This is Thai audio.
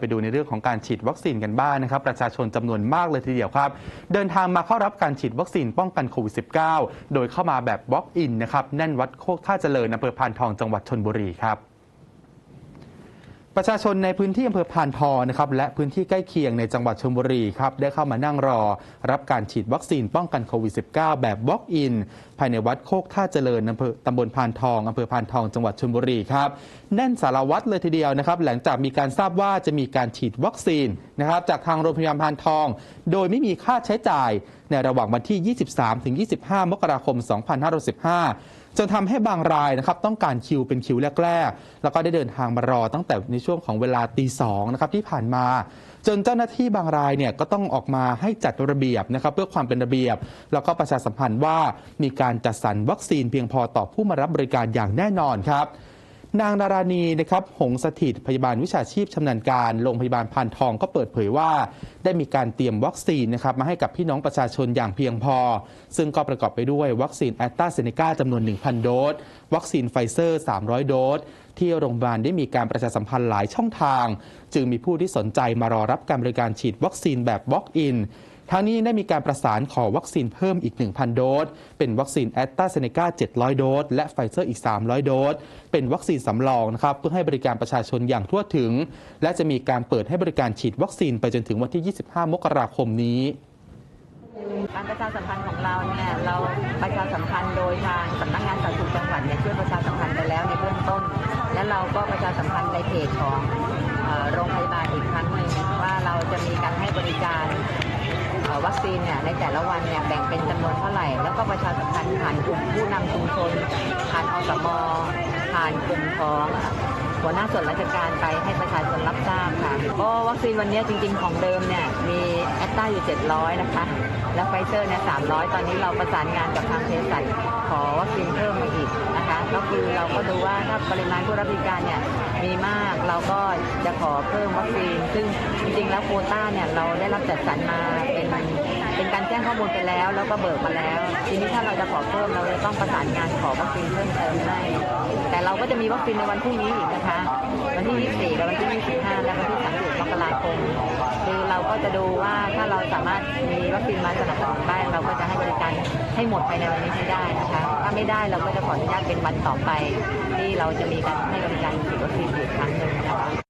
ไปดูในเรื่องของการฉีดวัคซีนกันบ้างนะครับ ประชาชนจำนวนมากเลยทีเดียวครับ เดินทางมาเข้ารับการฉีดวัคซีนป้องกันโควิด -19 โดยเข้ามาแบบ Walk-in นะครับแน่นวัดโคกท่าเจริญอำเภอพานทองจังหวัดชนบุรีครับ ประชาชนในพื้นที่อำเภอพานทองนะครับและพื้นที่ใกล้เคียงในจังหวัดชลบุรีครับได้เข้ามานั่งรอ รับการฉีดวัคซีนป้องกันโควิด -19 แบบ Walk-in ภายในวัดโคกท่าเจริญอำเภอตำบลพานทองอำเภอพานทองจังหวัดชลบุรีครับแน่นสารวัตรเลยทีเดียวนะครับหลังจากมีการทราบว่าจะมีการฉีดวัคซีนนะครับจากทางโรงพยาบาลพานทอง โดยไม่มีค่าใช้จ่ายในระหว่างวันที่ 23-25 มกราคม 2515 จนทำให้บางรายนะครับต้องการคิวเป็นคิวแรกๆ แล้วก็ได้เดินทางมารอตั้งแต่ในช่วงของเวลาตีสองนะครับที่ผ่านมา จนเจ้าหน้าที่บางรายเนี่ยก็ต้องออกมาให้จัดระเบียบนะครับเพื่อความเป็นระเบียบ แล้วก็ประชาสัมพันธ์ว่ามีการจัดสรรวัคซีนเพียงพอต่อผู้มารับบริการอย่างแน่นอนครับ นางนาราณีนะครับหงสถิตพยาบาลวิชาชีพชำนาญการโรงพยาบาลพานทองก็เปิดเผยว่า ได้มีการเตรียมวัคซีนนะครับมาให้กับพี่น้องประชาชนอย่างเพียงพอ ซึ่งก็ประกอบไปด้วยวัคซีนแอสตราเซเนกาจำนวน 1,000 โดส วัคซีนไฟเซอร์ 300 โดสที่โรงพยาบาลได้มีการประชาสัมพันธ์หลายช่องทาง จึงมีผู้ที่สนใจมารอรับการบริการฉีดวัคซีนแบบ Walk-in ทั้งนี้ได้มีการประสานขอวัคซีนเพิ่มอีก 1,000 โดส เป็นวัคซีนแอสตราเซเนกา700 โดส และไฟเซอร์อีก 300 โดส เป็นวัคซีนสำรองนะครับเพื่อให้บริการประชาชนอย่างทั่วถึง และจะมีการเปิดให้บริการฉีดวัคซีนไปจนถึงวันที่ 25 มกราคมนี้การประชาสัมพันธ์ของเราเนี่ยเราประชาสัมพันธ์โดยทางสำนักงานสาธารณสุขจังหวัดเนี่ยช่วยประชาสัมพันธ์ไปแล้วในเบื้องต้น และเราก็ประชาสัมพันธ์ในเพจของโรงพยาบาลอีกครั้งหนึ่งว่าเราจะมีการให้บริการ วัคซีนเนี่ยในแต่ละวันเนี่ยแบ่งเป็นจำนวนเท่าไหร่ แล้วก็ประชาสัมพันธ์ผ่านกลุ่มผู้นำชุมชนผ่านอสมผ่านกลุ่มของหัวหน้าส่วนราชการไปให้ประชาชนรับทราบค่ะก็วัคซีนวันนี้จริง ๆ ของเดิมเนี่ยมีแอตตาอยู่ 700 นะคะ แล้วไฟเซอร์เนี่ย300 ตอนนี้เราประสานงานกับทางเภสัชขอวัคซีนเพิ่มอีก คือเราก็ดูว่าถ้าปริมาณผู้รับบริการเนี่ยมีมากเราก็จะขอเพิ่มวัคซีน ซึ่งจริงๆแล้วโควต้าเนี่ยเราได้รับจัดสรรมาเป็นเป็นการแจ้งข้อมูลไปแล้ว แล้วก็เบิกมาแล้ว ทีนี้ถ้าเราจะขอเพิ่มเราจะต้องประสานงานขอวัคซีนเพิ่มเติมให้แต่เราก็จะมีวัคซีนในวันพรุ่งนี้อีกนะคะ วันที่ 24 และวันที่ 25 และวันที่ 30 มกราคมคือเราก็จะดูว่าถ้าเราสามารถมีวัคซีนมาสนับสนุนได้เราก็จะให้บริการให้หมดภายในวันนี้ให้ได้นะคะ ไม่ได้เราก็จะขออนุญาตเป็นวันต่อไปที่เราจะมีการให้บริการฉีดวัคซีนอีกครั้งหนึ่งนะคะ